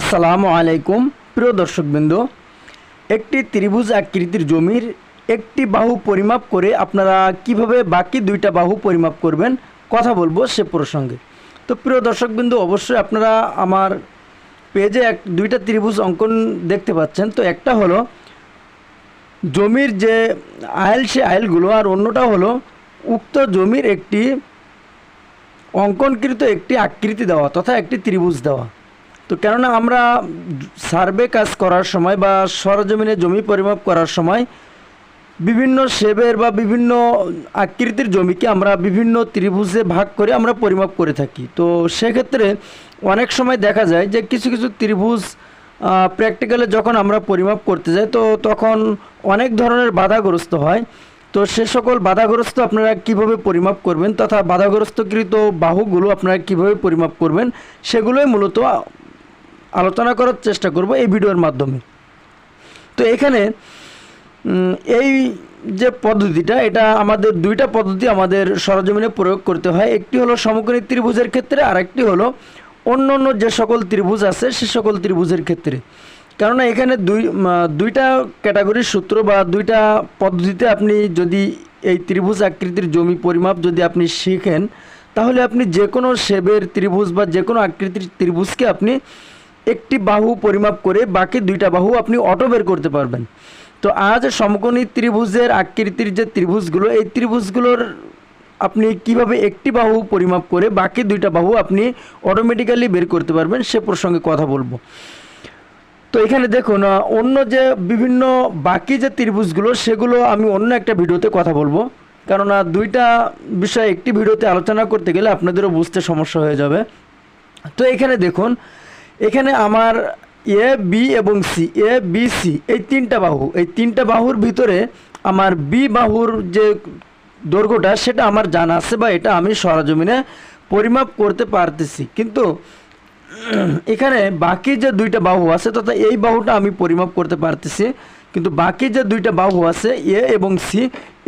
আসসালামু আলাইকুম, প্রিয় দর্শকবৃন্দ। একটি ত্রিভুজ আকৃতির জমির একটি বাহু পরিমাপ করে আপনারা কীভাবে বাকি দুইটা বাহু পরিমাপ করবেন, কথা বলব সে প্রসঙ্গে। তো প্রিয় দর্শকবৃন্দ, অবশ্যই আপনারা আমার পেজে এক, দুইটা ত্রিভুজ অঙ্কন দেখতে পাচ্ছেন। তো একটা হলো জমির যে আয়েল, সে আয়েলগুলো, আর অন্যটা হলো উক্ত জমির একটি অঙ্কনকৃত একটি আকৃতি দেওয়া, তথা একটি ত্রিভুজ দেওয়া। তো কেননা আমরা সার্ভে কাজ করার সময় বা সরজমিনে জমি পরিমাপ করার সময় বিভিন্ন শেবের বা বিভিন্ন আকৃতির জমিকে আমরা বিভিন্ন ত্রিভুজে ভাগ করে আমরা পরিমাপ করে থাকি। তো সেক্ষেত্রে অনেক সময় দেখা যায় যে কিছু কিছু ত্রিভুজ প্র্যাকটিক্যালে যখন আমরা পরিমাপ করতে যাই, তো তখন অনেক ধরনের বাধাগ্রস্ত হয়। তো সে সকল বাধাগ্রস্ত আপনারা কীভাবে পরিমাপ করবেন তথা বাধাগ্রস্তকৃত বাহুগুলো আপনারা কীভাবে পরিমাপ করবেন, সেগুলোই মূলত আলোচনা করার চেষ্টা করব এই ভিডিওর মাধ্যমে। তো এখানে এই যে পদ্ধতিটা, এটা আমাদের দুইটা পদ্ধতি আমাদের সরজমিনে প্রয়োগ করতে হয়। একটি হলো সমকোণী ত্রিভুজের ক্ষেত্রে আর একটি হলো অন্য অন্য যে সকল ত্রিভুজ আছে, সে সকল ত্রিভুজের ক্ষেত্রে। কেননা এখানে দুই দুইটা ক্যাটাগরির সূত্র বা দুইটা পদ্ধতিতে আপনি যদি এই ত্রিভুজ আকৃতির জমি পরিমাপ যদি আপনি শিখেন, তাহলে আপনি যে কোনো শেবের ত্রিভুজ বা যে কোনো আকৃতির ত্রিভুজকে আপনি একটি বাহু পরিমাপ করে বাকি দুইটা বাহু আপনি অটো বের করতে পারবেন। তো আজ সমকোণী ত্রিভুজের আকৃতির যে ত্রিভুজগুলো, এই ত্রিভুজগুলোর আপনি কীভাবে একটি বাহু পরিমাপ করে বাকি দুইটা বাহু আপনি অটোমেটিক্যালি বের করতে পারবেন, সে প্রসঙ্গে কথা বলব। তো এখানে দেখুন অন্য যে বিভিন্ন বাকি যে ত্রিভুজগুলো, সেগুলো আমি অন্য একটা ভিডিওতে কথা বলব। কেননা দুইটা বিষয় একটি ভিডিওতে আলোচনা করতে গেলে আপনাদেরও বুঝতে সমস্যা হয়ে যাবে। তো এখানে দেখুন এখানে আমার এ বি এবং সি এ বি সি এই তিনটা বাহু। এই তিনটা বাহুর ভিতরে আমার বি বাহুর যে দৈর্ঘ্যটা, সেটা আমার জানা আছে বা এটা আমি সরজমিনে পরিমাপ করতে পারতেছি। কিন্তু এখানে বাকি যে দুইটা বাহু আছে, তথা এই বাহুটা আমি পরিমাপ করতে পারতেছি। কিন্তু বাকি যে দুইটা বাহু আছে এ এবং সি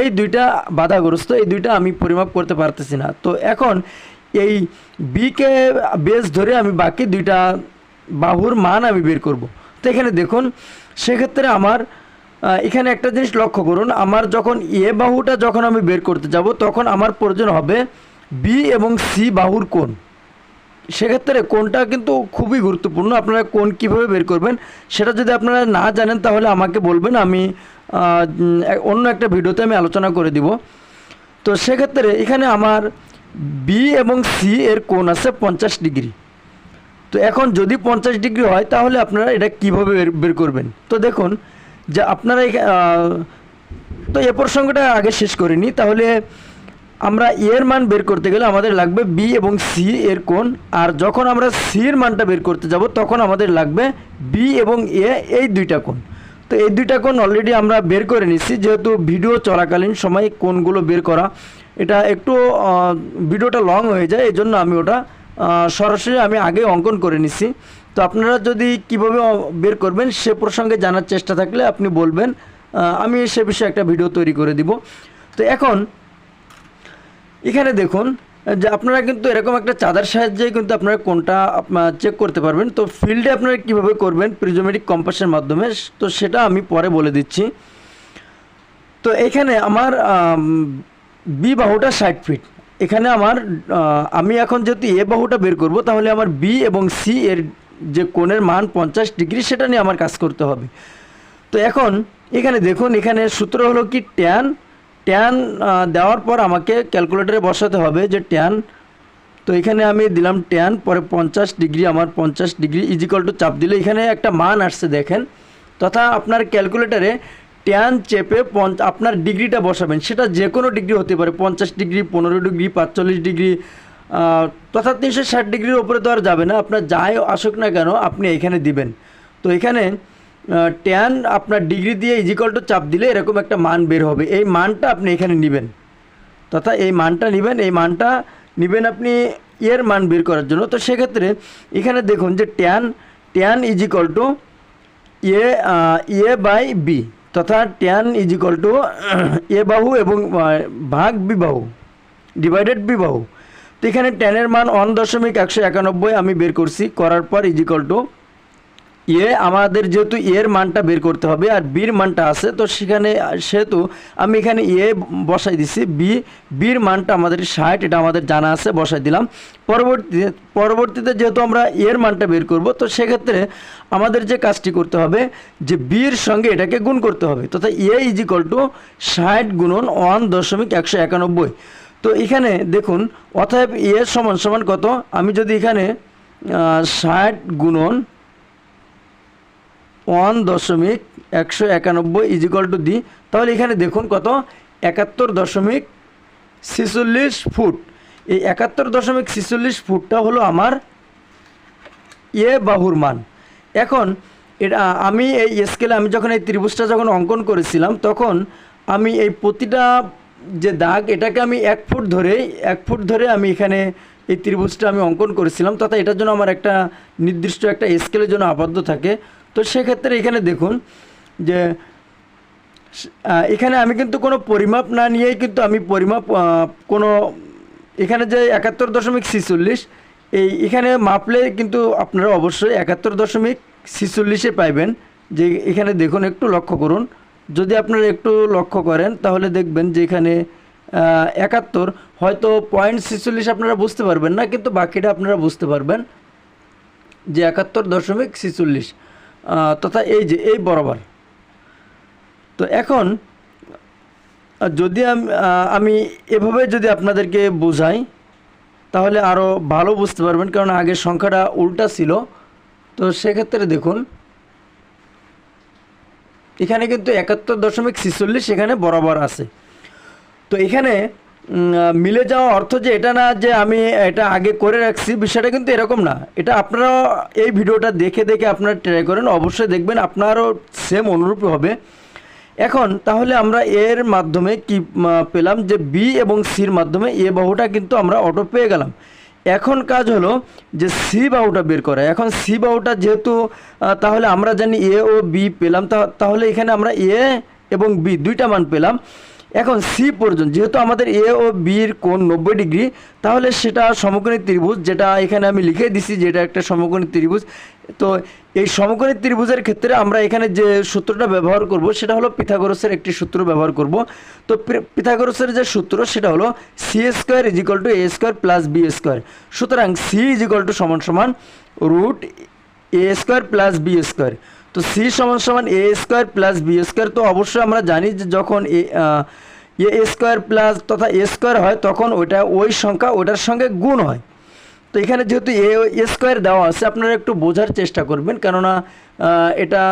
এই দুইটা বাধাগ্রস্ত, এই দুইটা আমি পরিমাপ করতে পারতেছি না। তো এখন এই বিকে বেস ধরে আমি বাকি দুইটা বাহুর মান আমি বের করব। তো এখানে দেখুন, সেক্ষেত্রে আমার এখানে একটা জিনিস লক্ষ্য করুন, আমার যখন এ বাহুটা যখন আমি বের করতে যাব, তখন আমার প্রয়োজন হবে বি এবং সি বাহুর কোণ। সেক্ষেত্রে কোনটা কিন্তু খুবই গুরুত্বপূর্ণ, আপনারা কোন কীভাবে বের করবেন সেটা যদি আপনারা না জানেন, তাহলে আমাকে বলবেন, আমি অন্য একটা ভিডিওতে আমি আলোচনা করে দিব। তো সেক্ষেত্রে এখানে আমার বি এবং সি এর কোণ আছে পঞ্চাশ ডিগ্রি। তো এখন যদি পঞ্চাশ ডিগ্রি হয়, তাহলে আপনারা এটা কীভাবে বের করবেন? তো দেখুন, যে আপনারা তো এ প্রসঙ্গটা আগে শেষ করিনি তাহলে আমরা এর মান বের করতে গেলে আমাদের লাগবে বি এবং সি এর কোণ, আর যখন আমরা সি এর মানটা বের করতে যাব, তখন আমাদের লাগবে বি এবং এ, এই দুইটা কোণ। তো এই দুইটা কোণ অলরেডি আমরা বের করে নিচ্ছি যেহেতু ভিডিও চলাকালীন সময় কোণগুলো বের করা, এটা একটু ভিডিওটা লং হয়ে যায় এই জন্য আমি ওটা সরাসরি আমি আগে অঙ্কন করে নিছি। তো আপনারা যদি কীভাবে বের করবেন সে প্রসঙ্গে জানার চেষ্টা থাকলে আপনি বলবেন। আমি সে বিষয়ে একটা ভিডিও তৈরি করে দিব। তো এখন, এখানে দেখুন, যে আপনারা কিন্তু এরকম একটা চাঁদার সাহায্যে কিন্তু আপনারা কোনটা চেক করতে পারবেন। তো ফিল্ডে আপনারা কীভাবে করবেন প্রিজোমেটিক কম্পাসের মাধ্যমে, তো সেটা আমি পরে বলে দিচ্ছি। তো এখানে আমার বি বাহুটা ষাট ফিট এখানে আমার আমি এখন যেহেতু এ বাহুটা বের করব, তাহলে আমার বি এবং সি এর যে কোণের মান পঞ্চাশ ডিগ্রি, সেটা নিয়ে আমার কাজ করতে হবে। তো এখন, এখানে দেখুন, এখানে সূত্র হলো কি ট্যান? ট্যান দেওয়ার পর আমাকে ক্যালকুলেটরে বসাতে হবে যে ট্যান, তো এখানে আমি দিলাম ট্যান, পরে পঞ্চাশ ডিগ্রি, আমার পঞ্চাশ ডিগ্রি ইজিকল টু চাপ দিলে এখানে একটা মান আসছে, দেখেন। তথা আপনার ক্যালকুলেটরে ট্যান চেপে আপনার ডিগ্রিটা বসাবেন। সেটা যে কোনো ডিগ্রি হতে পারে, পঞ্চাশ ডিগ্রি, পনেরো ডিগ্রি, পাঁচচল্লিশ ডিগ্রি তথা তিনশো ষাট ডিগ্রির উপরে তো আর যাবে না। আপনার যাই আসুক না কেন, আপনি এখানে দিবেন। তো এখানে ট্যান আপনার ডিগ্রি দিয়ে ইজিকল টু চাপ দিলে এরকম একটা মান বের হবে। এই মানটা আপনি এখানে নেবেন। তথা এই মানটা নেবেন, এই মানটা নেবেন আপনি এর মান বের করার জন্য। তো সেক্ষেত্রে এখানে দেখুন যে tan tan equal to A A by B তথা ট্যান ইজিকল টু এ বাহু এবং ভাগ বিবাহু ডিভাইডেড বিবাহু তো এখানে ট্যানের মান ওয়ান দশমিক একশো একানব্বই আমি বের করছি, করার পর ইজিকল টু এ আমাদের যেহেতু এর মানটা বের করতে হবে আর বির মানটা আছে, তো সেখানে, সেহেতু আমি এখানে এ বসাই দিছি, বি বির মানটা আমাদের ষাট, এটা আমাদের জানা আছে, বসাই দিলাম। পরবর্তীতে পরবর্তীতে যেহেতু আমরা এর মানটা বের করব, তো সেক্ষেত্রে আমাদের যে কাজটি করতে হবে যে বির সঙ্গে এটাকে গুণ করতে হবে। তথা এ ইজ ইকল টু ষাট গুণন ওয়ান দশমিক একশো একানব্বই। তো এখানে দেখুন, অতএব এ সমান সমান কত? আমি যদি এখানে ষাট গুণন ওয়ান দশমিক একশো একানব্বই ইজিকল টু দি। তাহলে এখানে দেখুন কত? একাত্তর দশমিক ছেচল্লিশ ফুট। এই একাত্তর দশমিক ছেচল্লিশ ফুটটা হলো আমার এ বাহুর মান। এখন এটা আমি এই স্কেলে আমি যখন এই ত্রিভুজটা যখন অঙ্কন করেছিলাম, তখন আমি এই প্রতিটা যে দাগ, এটাকে আমি এক ফুট ধরে, এক ফুট ধরে আমি এখানে এই ত্রিভুজটা আমি অঙ্কন করেছিলাম। তথা এটার জন্য আমার একটা নির্দিষ্ট একটা স্কেলের জন্য আবদ্ধ থাকে। তো সেক্ষেত্রে এখানে দেখুন যে এখানে আমি কিন্তু কোনো পরিমাপ না নিয়েই কিন্তু আমি পরিমাপ কোনো, এখানে যে একাত্তর দশমিক ছিচল্লিশ, এই এখানে মাপলে কিন্তু আপনারা অবশ্যই একাত্তর দশমিক ছিচল্লিশে পাইবেন। যে এখানে দেখুন একটু লক্ষ্য করুন। যদি আপনারা একটু লক্ষ্য করেন, তাহলে দেখবেন যে এখানে একাত্তর, হয়তো পয়েন্ট ছিচল্লিশ আপনারা বুঝতে পারবেন না, কিন্তু বাকিটা আপনারা বুঝতে পারবেন যে একাত্তর দশমিক ছিচল্লিশ। তথা এই যে, এই বরাবর। তো এখন, যদি আমি এভাবে যদি আপনাদেরকে বোঝাই, তাহলে আরও ভালো বুঝতে পারবেন, কারণ আগের সংখ্যাটা উল্টা ছিল। তো সেক্ষেত্রে দেখুন, এখানে কিন্তু একাত্তর দশমিক ছিচল্লিশ এখানে বরাবর আছে। তো এখানে মিলে যাওয়া অর্থ যে এটা না যে আমি এটা আগে করে রাখছি, বিষয়টা কিন্তু এরকম না। এটা আপনারা এই ভিডিওটা দেখে দেখে আপনারা ট্রাই করেন, অবশ্যই দেখবেন আপনারও সেম অনুরূপ হবে। এখন তাহলে আমরা এর মাধ্যমে কি পেলাম যে বি এবং সির মাধ্যমে এ বাহুটা কিন্তু আমরা অটো পেয়ে গেলাম। এখন কাজ হলো যে সি বাহুটা বের করা। এখন সি বাহুটা যেহেতু তাহলে আমরা জানি এ ও বি পেলাম। তাহলে এখানে আমরা এ এবং বি দুইটা মান পেলাম। এখন সি পর্যন্ত, যেহেতু আমাদের এ ও বির কোণ নব্বই ডিগ্রি, তাহলে সেটা সমকোণী ত্রিভুজ, যেটা এখানে আমি লিখে দিছি যেটা একটা সমকোণী ত্রিভুজ। তো এই সমকোণী ত্রিভুজের ক্ষেত্রে আমরা এখানে যে সূত্রটা ব্যবহার করব, সেটা হলো পিথাগোরাসের একটি সূত্র ব্যবহার করব। তো পিথাগোরাসের যে সূত্র, সেটা হলো C square is equal to A square plus B square সুতরাং সি ইজ টু সমান সমান root A square plus B square তো সি সমান সমান A square plus B square. তো অবশ্যই আমরা জানি যে যখন এ এ স্কোয়ার প্লাস তথা এ স্কোয়ার হয়, তখন ওইটা ওই সংখ্যা ওটার সঙ্গে গুণ হয়। তো এখানে যেহেতু এ স্কোয়ার দেওয়া আছে, আপনারা একটু বোঝার চেষ্টা করবেন। কেননা এটা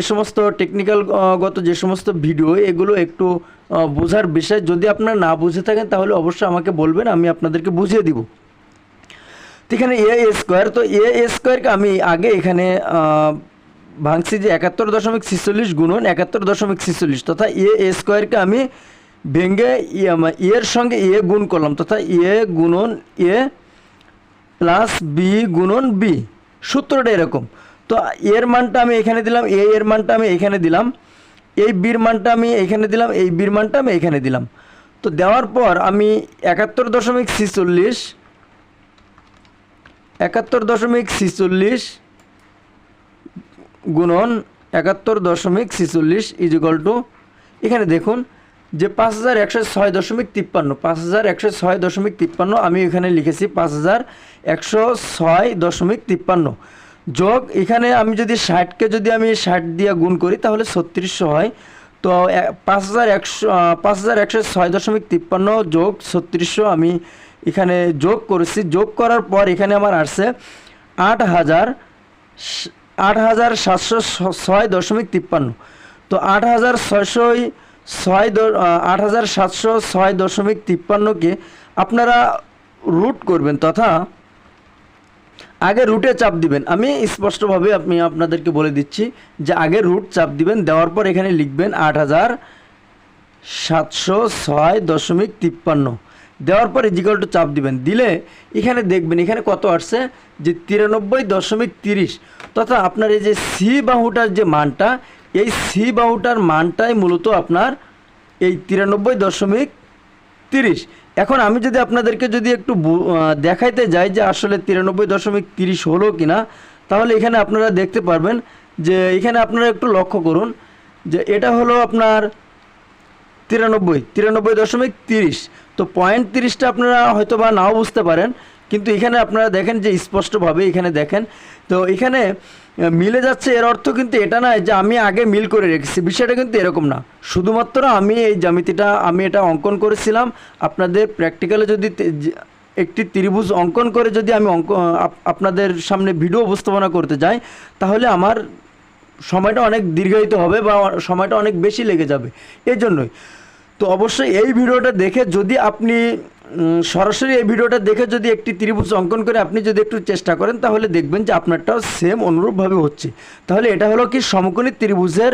এ সমস্ত টেকনিক্যাল গত যে সমস্ত ভিডিও এগুলো একটু বোঝার বিষয়। যদি আপনারা না বুঝে থাকেন, তাহলে অবশ্যই আমাকে বলবেন, আমি আপনাদেরকে বুঝিয়ে দিব। এখানে এ স্কোয়ার, তো এ স্কোয়ারকে আমি আগে এখানে ভাঙছি যে একাত্তর দশমিক ছিচল্লিশ গুণন একাত্তর দশমিক ছিচল্লিশ তথা এ এ স্কোয়ারকে আমি ভেঙে এর সঙ্গে এ গুণ করলাম তথা এ গুণন এ প্লাস বি গুণন বি। সূত্রটা এরকম। তো এর মানটা আমি এখানে দিলাম, এ এর মানটা আমি এখানে দিলাম, এই বির মানটা আমি এখানে দিলাম, এই বির মানটা আমি এখানে দিলাম। তো দেওয়ার পর আমি একাত্তর দশমিক ছিচল্লিশ, একাত্তর দশমিক ছিচল্লিশ গুণন একাত্তর দশমিক ছিচল্লিশ ইজিকল টু এখানে দেখুন যে পাঁচ হাজার একশো ছয় দশমিক তিপ্পান্ন, পাঁচ হাজার একশো ছয় দশমিক তিপ্পান্ন, আমি এখানে লিখেছি পাঁচ হাজার একশো ছয় দশমিক তিপ্পান্ন। যোগ, এখানে আমি যদি ষাটকে যদি আমি ষাট দিয়ে গুণ করি, তাহলে ছত্রিশশো হয়। তো পাঁচ হাজার একশো পাঁচ হাজার একশো ছয় দশমিক তিপ্পান্ন যোগ ছত্রিশশো আমি এখানে যোগ করেছি। যোগ করার পর এখানে আমার আসছে আট হাজার আট হাজার সাতশো ছয় দশমিক তিপ্পান্ন। তো আট হাজার ছয়শোই ছয় আট হাজার সাতশো ছয় দশমিক তিপ্পান্নকে আপনারা রুট করবেন তথা আগে রুটে চাপ দিবেন। আমি স্পষ্টভাবে আমি আপনাদেরকে বলে দিচ্ছি যে আগে রুট চাপ দিবেন, দেওয়ার পর এখানে লিখবেন আট হাজার সাতশো ছয় দশমিক তিপ্পান্ন। দেওয়ার পর ইজিকাল টু চাপ দিবেন? দিলে এখানে দেখবেন, এখানে কত আসছে? যে তিরানব্বই দশমিক তিরিশ। তথা আপনার এই যে সি বাহুটার যে মানটা, এই সি বাহুটার মানটাই মূলত আপনার এই তিরানব্বই দশমিক তিরিশ। এখন আমি যদি আপনাদেরকে যদি একটু দেখাইতে যাই যে আসলে তিরানব্বই দশমিক তিরিশ হলো কি না তাহলে এখানে আপনারা দেখতে পারবেন যে এখানে আপনারা একটু লক্ষ্য করুন যে এটা হলো আপনার তিরানব্বই তিরানব্বই দশমিক তিরিশ। তো পয়েন্ট তিরিশটা আপনারা হয়তো বা নাও বুঝতে পারেন, কিন্তু এখানে আপনারা দেখেন যে স্পষ্টভাবে এখানে দেখেন। তো এখানে মিলে যাচ্ছে, এর অর্থ কিন্তু এটা নয় যে আমি আগে মিল করে রেখেছি, বিষয়টা কিন্তু এরকম না। শুধুমাত্র আমি এই জ্যামিতিটা, আমি এটা অঙ্কন করেছিলাম। আপনাদের প্র্যাকটিক্যালে যদি একটি ত্রিভুজ অঙ্কন করে যদি আমি অঙ্ক আপনাদের সামনে ভিডিও উপস্থাপনা করতে যাই, তাহলে আমার সময়টা অনেক দীর্ঘায়িত হবে বা সময়টা অনেক বেশি লেগে যাবে। এই জন্যই তো অবশ্যই এই ভিডিওটা দেখে যদি আপনি সরাসরি এই ভিডিওটা দেখে যদি একটি ত্রিভুজ অঙ্কন করে আপনি যদি একটু চেষ্টা করেন, তাহলে দেখবেন যে আপনারটাও সেম অনুরূপভাবে হচ্ছে। তাহলে এটা হলো কি সমকোণী ত্রিভুজের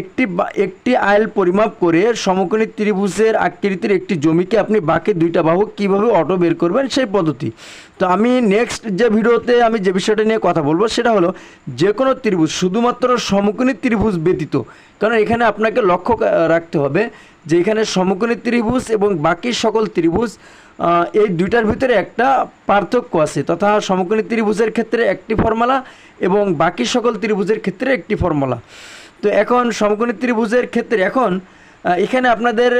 একটি একটি আইল পরিমাপ করে সমকোণী ত্রিভুজের আকৃতির একটি জমিকে আপনি বাকি দুইটা বাহু কীভাবে অটো বের করবেন সেই পদ্ধতি। তো আমি নেক্সট যে ভিডিওতে আমি যে বিষয়টা নিয়ে কথা বলব সেটা হলো যে কোনো ত্রিভুজ, শুধুমাত্র সমকোণী ত্রিভুজ ব্যতীত। কারণ এখানে আপনাকে লক্ষ্য রাখতে হবে যে এখানে সমকোণী ত্রিভুজ এবং বাকি সকল ত্রিভুজ এই দুইটার ভিতরে একটা পার্থক্য আছে। তথা সমকোণী ত্রিভুজের ক্ষেত্রে একটি ফর্মুলা এবং বাকি সকল ত্রিভুজের ক্ষেত্রে একটি ফর্মুলা। তো এখন সমকোণী ত্রিভুজের ক্ষেত্রে এখন এখানে আপনাদের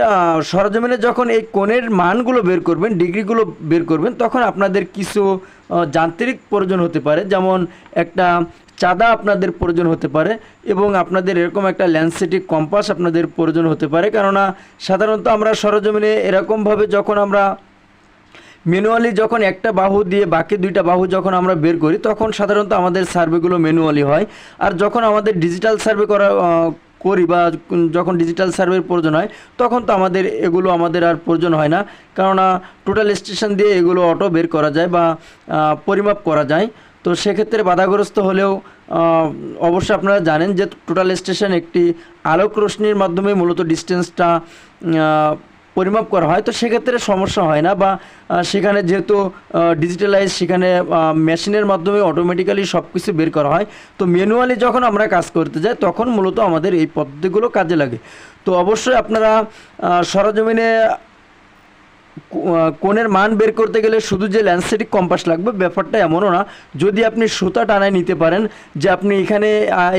সরজমিনে যখন এই কোণের মানগুলো বের করবেন, ডিগ্রিগুলো বের করবেন, তখন আপনাদের কিছু যান্ত্রিক প্রয়োজন হতে পারে। যেমন একটা চাঁদা আপনাদের প্রয়োজন হতে পারে এবং আপনাদের এরকম একটা ল্যান্ডসেটিক কম্পাস আপনাদের প্রয়োজন হতে পারে। কেননা সাধারণত আমরা সরজমিনে এরকমভাবে যখন আমরা ম্যানুয়ালি যখন একটা বাহু দিয়ে বাকি দুইটা বাহু যখন আমরা বের করি তখন সাধারণত আমাদের সার্ভেগুলো ম্যানুয়ালি হয়। আর যখন আমাদের ডিজিটাল সার্ভে করা করি বা যখন ডিজিটাল সার্ভের প্রয়োজন হয় তখন তো আমাদের এগুলো আমাদের আর প্রয়োজন হয় না। কেননা টোটাল স্টেশন দিয়ে এগুলো অটো বের করা যায় বা পরিমাপ করা যায়। তো সেক্ষেত্রে বাধাগ্রস্ত হলেও আহ, অবশ্যই আপনারা জানেন যে টোটাল স্টেশন একটি আলোক রোশনির মাধ্যমে মূলত ডিস্টেন্সটা পরিমাপ করা হয়, তো সেক্ষেত্রে সমস্যা হয় না বা সেখানে যেহেতু ডিজিটালাইজ সেখানে মেশিনের মাধ্যমে অটোমেটিক্যালি সব কিছু বের করা হয়, তো ম্যানুয়ালি যখন আমরা কাজ করতে যাই, তখন মূলত আমাদের এই পদ্ধতিগুলো কাজে লাগে। তো অবশ্যই আপনারা সরজমিনে কোণের মান বের করতে গেলে শুধু যে ল্যান্ডসেটিক কম্পাস লাগবে, ব্যাপারটা এমনও না। যদি আপনি সুতা টানায় নিতে পারেন, যে আপনি এখানে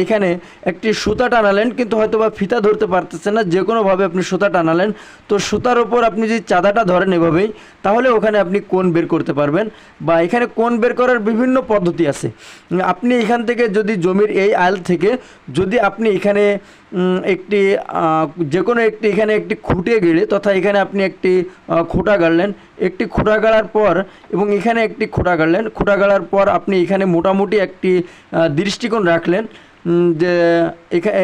এখানে একটি সুতা টানালেন, কিন্তু হয়তো বা ফিতা ধরতে পারতেছেন না, যে কোনোভাবে আপনি সুতা টানালেন, তো সুতার ওপর আপনি যদি চাঁদাটা ধরেন এভাবেই, তাহলে ওখানে আপনি কোণ বের করতে পারবেন। বা এখানে কোণ বের করার বিভিন্ন পদ্ধতি আছে। আপনি এখান থেকে যদি জমির এই আইল থেকে যদি আপনি এখানে একটি যে কোনো একটি, এখানে একটি খুঁটে গেড়ে তথা এখানে আপনি একটি খোঁটা গাড়লেন। একটি খোঁটা গাড়ার পর এবং এখানে একটি খোঁটা গাড়লেন। খোঁটা গাড়ার পর আপনি এখানে মোটামুটি একটি দৃষ্টিকোণ রাখলেন। যে এখানে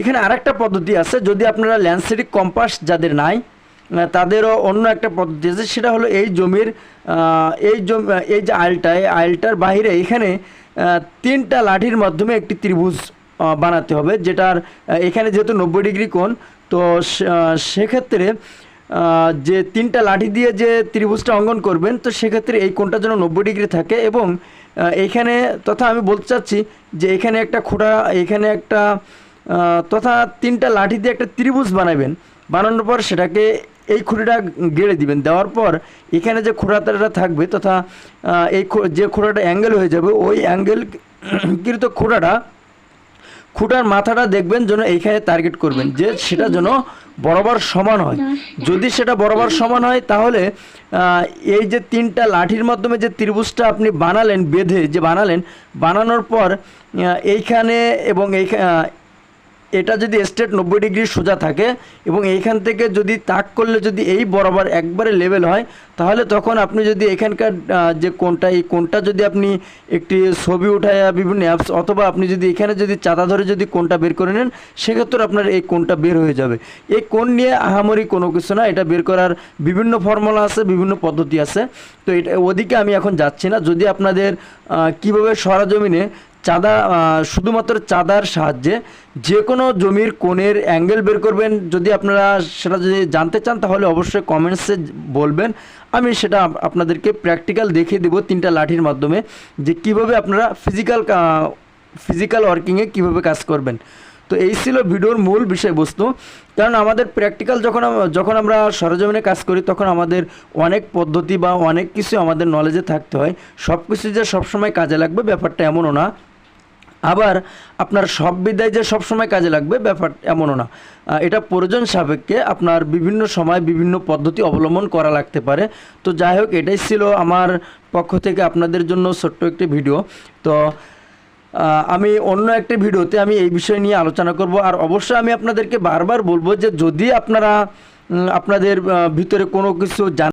এখানে আরেকটা পদ্ধতি আছে। যদি আপনারা ল্যান্ডসেটিক কম্পাস যাদের নাই তাদেরও অন্য একটা পদ্ধতি আছে। সেটা হলো এই জমির এই জমি, এই যে আইলটা, এই আইলটার বাইরে এখানে তিনটা লাঠির মাধ্যমে একটি ত্রিভুজ বানাতে হবে যেটার এখানে যেহেতু নব্বই ডিগ্রি কোণ তো সেক্ষেত্রে যে তিনটা লাঠি দিয়ে যে ত্রিভুজটা অঙ্কন করবেন তো সেক্ষেত্রে এই কোণটা যেন নব্বই ডিগ্রি থাকে এবং আহ, এইখানে তথা আমি বলতে চাচ্ছি যে এখানে একটা খোঁড়া এখানে একটা তথা তিনটা লাঠি দিয়ে একটা ত্রিভুজ বানাবেন বানানোর পর সেটাকে এই খুঁড়িটা গেড়ে দিবেন দেওয়ার পর এখানে যে খোঁড়াটা থাকবে তথা এই যে খোঁড়াটা অ্যাঙ্গেল হয়ে যাবে ওই অ্যাঙ্গেল কৃত খোঁড়াটা খুঁটার মাথাটা দেখবেন যেন এইখানে টার্গেট করবেন, যে সেটা যেন বরাবর সমান হয়। যদি সেটা বরাবর সমান হয়, তাহলে এই যে তিনটা লাঠির মাধ্যমে যে ত্রিভুজটা আপনি বানালেন, বেঁধে যে বানালেন, বানানোর পর এইখানে এবং এইখানে এটা যদি স্ট্রেট নব্বই ডিগ্রি সোজা থাকে এবং এইখান থেকে যদি তাক করলে যদি এই বরাবর একবারে লেভেল হয়, তাহলে তখন আপনি যদি এখানকার যে কোনটা এই কোনটা যদি আপনি একটি ছবি উঠায় বিভিন্ন অ্যাপস অথবা আপনি যদি এখানে যদি চাঁদা ধরে যদি কোনটা বের করে নেন, সেক্ষেত্রে আপনার এই কোনটা বের হয়ে যাবে। এই কোন নিয়ে আহামরি কোনো কিছু না, এটা বের করার বিভিন্ন ফর্মুলা আছে, বিভিন্ন পদ্ধতি আছে। তো এটা, ওদিকে আমি এখন যাচ্ছি না। যদি আপনাদের কীভাবে সরাজমিনে চাঁদা শুধুমাত্র চাঁদার সাহায্যে যে কোনো জমির কোণের অ্যাঙ্গেল বের করবেন। যদি আপনারা সেটা যদি জানতে চান, তাহলে অবশ্যই কমেন্টসে বলবেন। আমি সেটা আপনাদেরকে প্র্যাকটিক্যাল দেখিয়ে দেবো তিনটা লাঠির মাধ্যমে, যে কীভাবে আপনারা ফিজিক্যাল ফিজিক্যাল ওয়ার্কিংয়ে কীভাবে কাজ করবেন। তো এই ছিল ভিডিওর মূল বিষয়বস্তু। কারণ আমাদের প্র্যাকটিক্যাল যখন যখন আমরা সরজমিনে কাজ করি, তখন আমাদের অনেক পদ্ধতি বা অনেক কিছু আমাদের নলেজে থাকতে হয়। সব কিছু যে সবসময় কাজে লাগবে, ব্যাপারটা এমনও না। আবার আপনার সব বিদায় যে সবসময় কাজে লাগবে, ব্যাপার এমনও না। এটা প্রয়োজন সাপেক্ষে আপনার বিভিন্ন সময় বিভিন্ন পদ্ধতি অবলম্বন করা লাগতে পারে। তো যাই হোক, এটাই ছিল আমার পক্ষ থেকে আপনাদের জন্য ছোট্ট একটি ভিডিও। তো আমি অন্য একটি ভিডিওতে আমি এই বিষয় নিয়ে আলোচনা করব। আর অবশ্যই আমি আপনাদেরকে বারবার বলব যে যদি আপনারা আপনাদের ভিতরে কোনো কিছু জান